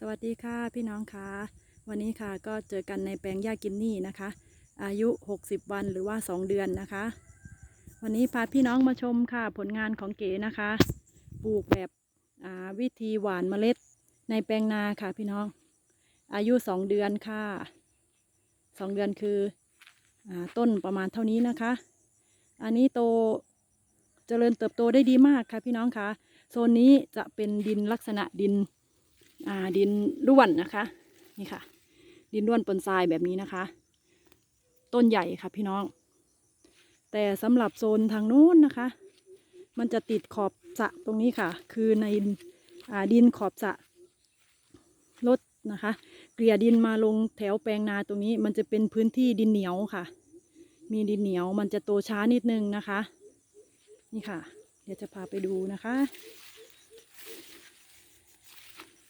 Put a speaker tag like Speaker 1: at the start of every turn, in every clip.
Speaker 1: สวัสดีค่ะพี่น้องคะวันนี้ค่ะก็เจอกันในแปลงหญ้ากินนี่นะคะ อายุ 60 วันหรือว่า 2 เดือนนะคะ วันนี้พาพี่น้องมาชมค่ะผลงานของเก๋นะคะ ปลูกแบบวิธีหวานเมล็ดในแปลงนาค่ะพี่น้อง อายุ 2 เดือนค่ะ 2 เดือนคืออต้นประมาณเท่านี้นะคะ อันนี้โตเจริญเติบโตได้ดีมากค่ะพี่น้องคะโซนนี้จะเป็นดินลักษณะดิน ดินร่วนนะคะ นี่ค่ะ ดินร่วนปนทรายแบบนี้นะคะ ต้นใหญ่ค่ะพี่น้อง แต่สำหรับโซนทางนู้นนะคะ มันจะติดขอบสะตรงนี้ค่ะ คือในอ่าดินขอบสะลดนะคะ เกลี่ยดินมาลงแถวแปลงนาตรงนี้ มันจะเป็นพื้นที่ดินเหนียวค่ะ มีดินเหนียวมันจะโตช้านิดนึงนะคะ นี่ค่ะ เดี๋ยวจะพาไปดูนะคะ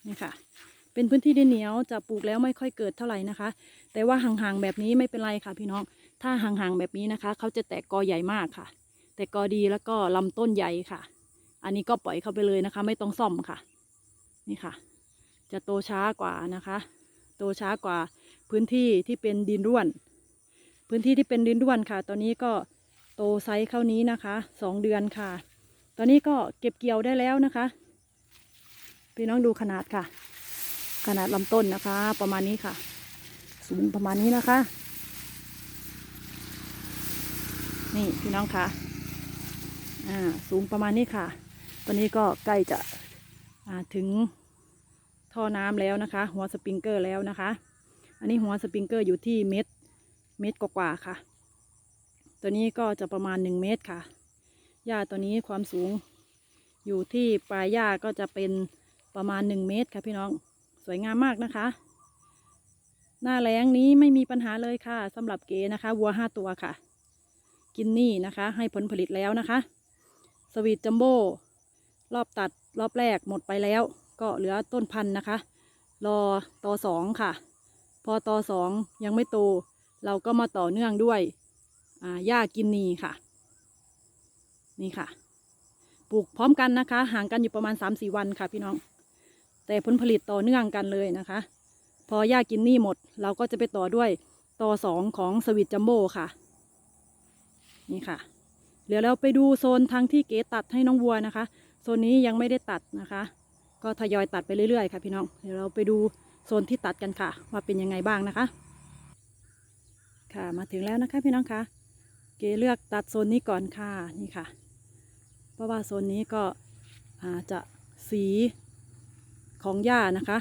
Speaker 1: นี่ค่ะ เป็นพื้นที่ดินเหนียวจะปลูกแล้วไม่ค่อยเกิดเท่าไหร่นะคะ แต่ว่าห่างๆแบบนี้ไม่เป็นไรค่ะ พี่น้อง ถ้าห่างๆแบบนี้นะคะ เขาจะแตกกอใหญ่มากค่ะ แตกกอดีแล้วก็ลำต้นใหญ่ค่ะ อันนี้ก็ปล่อยเข้าไปเลยนะคะ ไม่ต้องซ่อมค่ะ นี่ค่ะ จะโตช้ากว่านะคะ โตช้ากว่าพื้นที่ที่เป็นดินร่วน พื้นที่ที่เป็นดินร่วนค่ะ ตอนนี้ก็โตไซส์เข้านี้นะคะสองเดือนค่ะ ตอนนี้ก็เก็บเกี่ยวได้แล้วนะคะ พี่น้องดูขนาดค่ะ ขนาดลำต้นนะคะ ประมาณนี้ค่ะ สูงประมาณนี้นะคะ นี่พี่น้องค่ะอ่าสูงประมาณนี้ค่ะ ตอนนี้ก็ใกล้จะอ่าถึงท่อน้ำแล้วนะคะ หัวสปริงเกอร์แล้วนะคะ อันนี้หัวสปริงเกอร์อยู่ที่เม็ดเม็ดกว่าๆค่ะ ตัวนี้ก็จะประมาณหนึ่งเมตรค่ะหญ้าตัวนี้ความสูงอยู่ที่ปลายหญ้าก็จะเป็น ประมาณ 1 เมตรค่ะพี่น้อง สวยงามมากนะคะ หน้าแล้งนี้ไม่มีปัญหาเลยค่ะสำหรับเก๋นะคะ วัว 5 ตัวค่ะ กินนี่นะคะ ให้ผลผลิตแล้วนะคะ สวีทจัมโบ้รอบตัดรอบแรกหมดไปแล้ว ก็เหลือต้นพันธุ์นะคะ รอต่อสองค่ะ พอต่อสองยังไม่โต เราก็มาต่อเนื่องด้วยอ่าหญ้ากินนีค่ะ นี่ค่ะ ปลูกพร้อมกันนะคะ ห่างกันอยู่ประมาณ 3-4 วันค่ะพี่น้อง แต่ผลผลิตต่อเนื่องกันเลยนะคะ พอหญ้ากินนี่หมด เราก็จะไปต่อด้วยต่อสองของสวิตจัมโบ้ค่ะ นี่ค่ะ เดี๋ยวเราไปดูโซนทางที่เก๋ตัดให้น้องวัวนะคะ โซนนี้ยังไม่ได้ตัดนะคะ ก็ทยอยตัดไปเรื่อยๆค่ะพี่น้อง เดี๋ยวเราไปดูโซนที่ตัดกันค่ะ ว่าเป็นยังไงบ้างนะคะ ค่ะมาถึงแล้วนะคะพี่น้องคะเก๋เลือกตัดโซนนี้ก่อนค่ะนี่ค่ะ เพราะว่าโซนนี้ก็อาจะสี ของหญ้านะคะ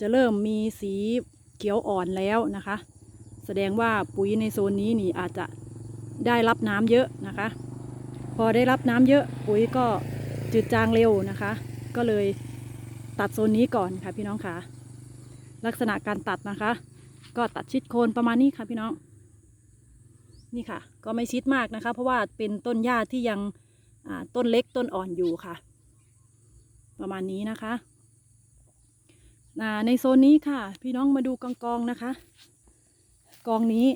Speaker 1: จะเริ่มมีสีเขียวอ่อนแล้วนะคะ แสดงว่าปุ๋ยในโซนนี้นี่อาจจะได้รับน้ำเยอะนะคะ พอได้รับน้ำเยอะปุ๋ยก็จืดจางเร็วนะคะ ก็เลยตัดโซนนี้ก่อนค่ะพี่น้องค่ะ ลักษณะการตัดนะคะ ก็ตัดชิดโคนประมาณนี้ค่ะพี่น้อง นี่ค่ะ ก็ไม่ชิดมากนะคะ เพราะว่าเป็นต้นหญ้าที่ยังต้นเล็กต้นอ่อนอยู่ค่ะ ประมาณนี้นะคะ ในโซนนี้ค่ะ พี่น้องมาดูกองกองนะคะ กองนี้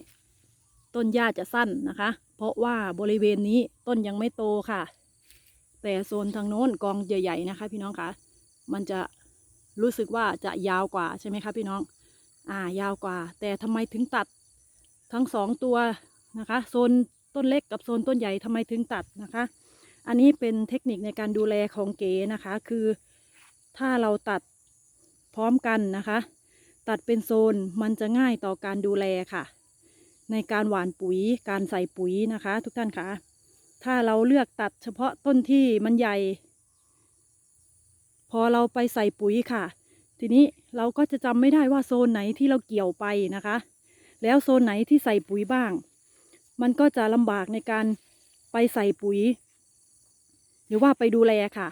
Speaker 1: ต้นหญ้าจะสั้นนะคะ เพราะว่าบริเวณนี้ต้นยังไม่โตค่ะ แต่โซนทางโน้นกองใหญ่ ๆนะคะ พี่น้องคะมันจะรู้สึกว่าจะยาวกว่าใช่ไหมคะพี่น้อง อ่ายาวกว่า แต่ทำไมถึงตัดทั้งสองตัวนะคะ โซนต้นเล็กกับโซนต้นใหญ่ทำไมถึงตัดนะคะ อันนี้เป็นเทคนิคในการดูแลของเก๋นะคะ คือถ้าเราตัด พร้อมกันนะคะ ตัดเป็นโซนมันจะง่ายต่อการดูแลค่ะ ในการหว่านปุ๋ยการใส่ปุ๋ยนะคะ ทุกท่านคะถ้าเราเลือกตัดเฉพาะต้นที่มันใหญ่ พอเราไปใส่ปุ๋ยค่ะ ทีนี้เราก็จะจำไม่ได้ว่าโซนไหนที่เราเกี่ยวไปนะคะ แล้วโซนไหนที่ใส่ปุ๋ยบ้าง มันก็จะลำบากในการไปใส่ปุ๋ย หรือว่าไปดูแลค่ะ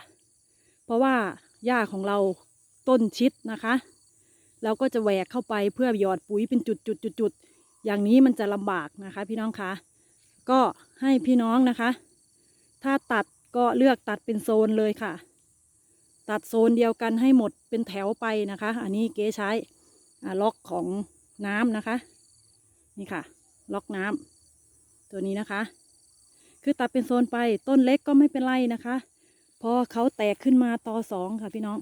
Speaker 1: เพราะว่าหญ้าของเรา ต้นชิดนะคะเราก็จะแหวกเข้าไปเพื่อหยอดปุ๋ยเป็นจุดจุดจุดจุดๆอย่างนี้มันจะลำบากนะคะ พี่น้องคะก็ให้พี่น้องนะคะ ถ้าตัดก็เลือกตัดเป็นโซนเลยค่ะ ตัดโซนเดียวกันให้หมดเป็นแถวไปนะคะ อันนี้เก๋ใช้อ่าล็อกของน้ำนะคะ นี่ค่ะ ล็อกน้ำตัวนี้นะคะ คือตัดเป็นโซนไปต้นเล็กก็ไม่เป็นไรนะคะ พอเขาแตกขึ้นมาต่อสองค่ะพี่น้อง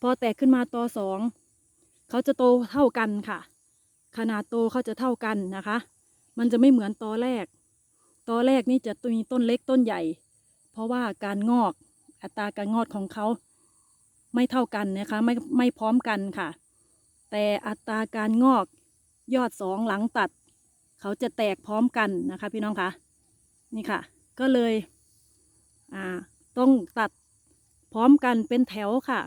Speaker 1: พอแตกขึ้นมาตอสองเขาจะโตเท่ากันค่ะ ขนาดโตเขาจะเท่ากันนะคะ มันจะไม่เหมือนตอแรก ตอแรกนี่จะมีต้นเล็กต้นใหญ่ เพราะว่าการงอกอัตราการงอกของเขาไม่เท่ากันนะคะไม่ไม่พร้อมกันค่ะ แต่อัตราการงอกยอดสองหลังตัด เขาจะแตกพร้อมกันนะคะ พี่น้องคะนี่ค่ะ ก็เลย อ่า ต้องตัดพร้อมกันเป็นแถวค่ะ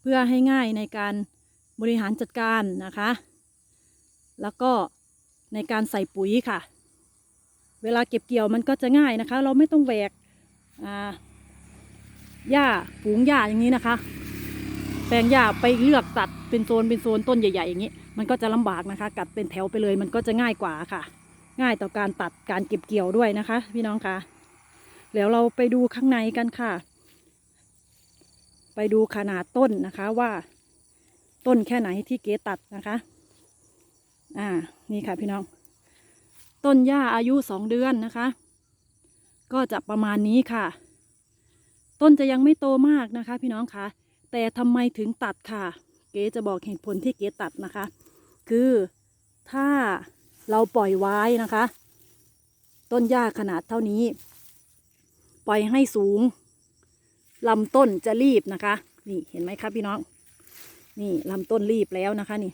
Speaker 1: เพื่อให้ง่ายในการบริหารจัดการนะคะ แล้วก็ในการใส่ปุ๋ยค่ะ เวลาเก็บเกี่ยวมันก็จะง่ายนะคะ เราไม่ต้องแหวกหญ้าฝูงหญ้าอย่างนี้นะคะ แปลงหญ้าไปเลือกตัดเป็นโซนเป็นโซนต้นใหญ่ ๆ อย่างนี้ มันก็จะลำบากนะคะ กัดเป็นแถวไปเลยมันก็จะง่ายกว่าค่ะ ง่ายต่อการตัดการเก็บเกี่ยวด้วยนะคะ พี่น้องคะเดี๋ยวเราไปดูข้างในกันค่ะ ไปดูขนาดต้นนะคะว่าต้นแค่ไหนที่เก๋ตัดนะคะ อ่า นี่ค่ะพี่น้อง ต้นหญ้าอายุสองเดือนนะคะ ก็จะประมาณนี้ค่ะ ต้นจะยังไม่โตมากนะคะ พี่น้องคะแต่ทำไมถึงตัดค่ะ เก๋จะบอกเหตุผลที่เก๋ตัดนะคะ คือถ้าเราปล่อยไว้นะคะ ต้นหญ้าขนาดเท่านี้ ปล่อยให้สูง ลำต้นจะรีบนะคะ นี่เห็นไหมครับพี่น้อง นี่ลำต้นรีบแล้วนะคะนี่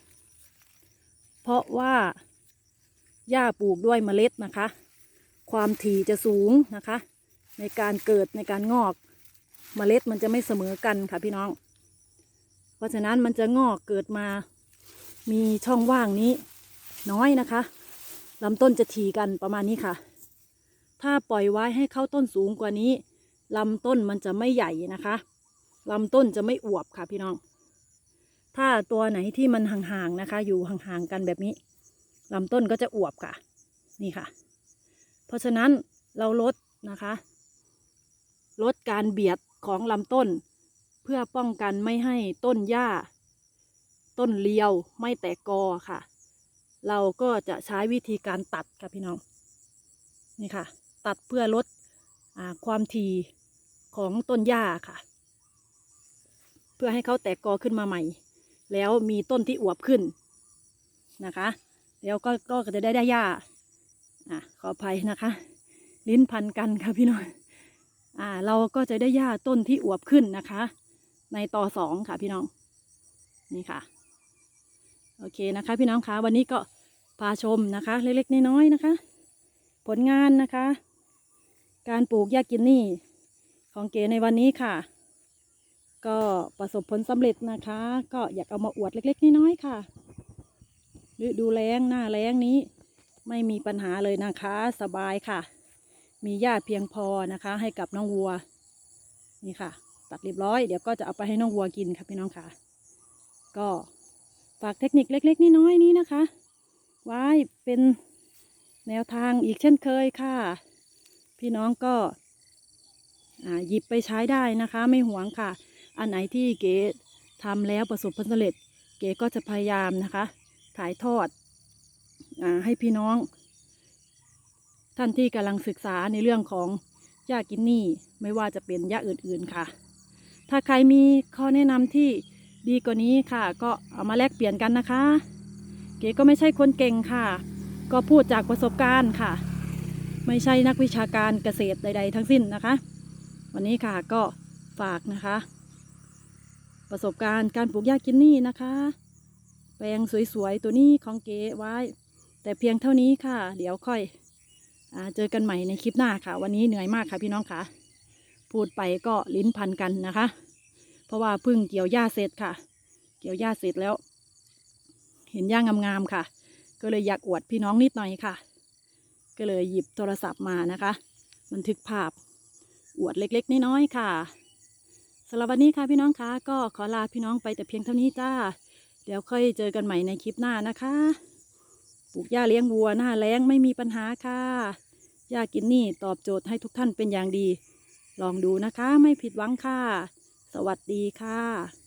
Speaker 1: เพราะว่าหญ้าปลูกด้วยเมล็ดนะคะ ความถี่จะสูงนะคะ ในการเกิดในการงอกเมล็ดมันจะไม่เสมอกันค่ะพี่น้อง เพราะฉะนั้นมันจะงอกเกิดมา มีช่องว่างนี้น้อยนะคะลำต้นจะถี่กันประมาณนี้ค่ะ ถ้าปล่อยไว้ให้เข้าต้นสูงกว่านี้ ลำต้นมันจะไม่ใหญ่นะคะลำต้นจะไม่อวบค่ะพี่น้อง ถ้าตัวไหนที่มันห่างๆนะคะ อยู่ห่างๆกันแบบนี้ลำต้นก็จะอวบค่ะ นี่ค่ะ เพราะฉะนั้นเราลดนะคะ ลดการเบียดของลำต้น เพื่อป้องกันไม่ให้ต้นหญ้า ต้นเลียวไม่แตกกอค่ะ เราก็จะใช้วิธีการตัดค่ะพี่น้อง นี่ค่ะ ตัดเพื่อลด ความถี่ของต้นหญ้าค่ะ เพื่อให้เขาแตกกอขึ้นมาใหม่ แล้วมีต้นที่อวบขึ้นนะคะ แล้วก็ก็จะได้ได้หญ้าอะขออภัยนะคะ ลิ้นพันกันค่ะพี่น้องอ่าเราก็จะได้หญ้าต้นที่อวบขึ้นนะคะ ในต่อสองค่ะพี่น้องนี่ค่ะโอเคนะคะ พี่น้องคะวันนี้ก็พาชมนะคะ เล็กๆน้อยๆนะคะ ผลงานนะคะ การปลูกหญ้ากินนี่ของเก๋ในวันนี้ค่ะ ก็ประสบผลสำเร็จนะคะ ก็อยากเอามาอวดเล็ก ๆน้อยๆค่ะฤดูแล้งหน้าแล้งนี้ ไม่มีปัญหาเลยนะคะ สบายค่ะ มีหญ้าเพียงพอนะคะ ให้กับน้องวัว นี่ค่ะ ตัดเรียบร้อยเดี๋ยวก็จะเอาไปให้น้องวัวกินค่ะพี่น้องค่ะ ก็ฝากเทคนิคเล็ก ๆน้อยๆนี้นะคะ ไว้เป็นแนวทางอีกเช่นเคยค่ะ พี่น้องก็หยิบไปใช้ได้นะคะ ไม่หวงค่ะ อันไหนที่เก๋ทำแล้วประสบผลสำเร็จ เก๋ก็จะพยายามนะคะ ถ่ายทอดอให้พี่น้อง ท่านที่กำลังศึกษาในเรื่องของหญ้ากินนี่ไม่ว่าจะเป็นหญ้าอื่นๆค่ะ ถ้าใครมีข้อแนะนำที่ดีกว่านี้ค่ะ ก็เอามาแลกเปลี่ยนกันนะคะ เก๋ก็ไม่ใช่คนเก่งค่ะ ก็พูดจากประสบการณ์ค่ะ ไม่ใช่นักวิชาการเกษตรใด ๆ ทั้งสิ้นนะคะ วันนี้ค่ะก็ฝากนะคะ ประสบการณ์การปลูกหญ้ากินนี่นะคะ แปลงสวยๆ ตัวนี้ของเก๋ไว้ แต่เพียงเท่านี้ค่ะ เดี๋ยวค่อยอเจอกันใหม่ในคลิปหน้าค่ะ วันนี้เหนื่อยมากค่ะพี่น้องค่ะ พูดไปก็ลิ้นพันกันนะคะ เพราะว่าเพิ่งเกี่ยวหญ้าเสร็จค่ะ เกี่ยวหญ้าเสร็จแล้ว เห็นหญ้างามๆค่ะ ก็เลยอยากอวดพี่น้องนิดหน่อยค่ะ ก็เลยหยิบโทรศัพท์มานะคะ บันทึกภาพอวดเล็กๆน้อยๆค่ะสำหรับวันนี้ค่ะพี่น้องคะก็ขอลาพี่น้องไปแต่เพียงเท่านี้จ้า เดี๋ยวค่อยเจอกันใหม่ในคลิปหน้านะคะ ปลูกหญ้าเลี้ยงวัวหน้าแล้งไม่มีปัญหาค่ะหญ้ากินนี่ตอบโจทย์ให้ทุกท่านเป็นอย่างดี ลองดูนะคะไม่ผิดหวังค่ะ สวัสดีค่ะ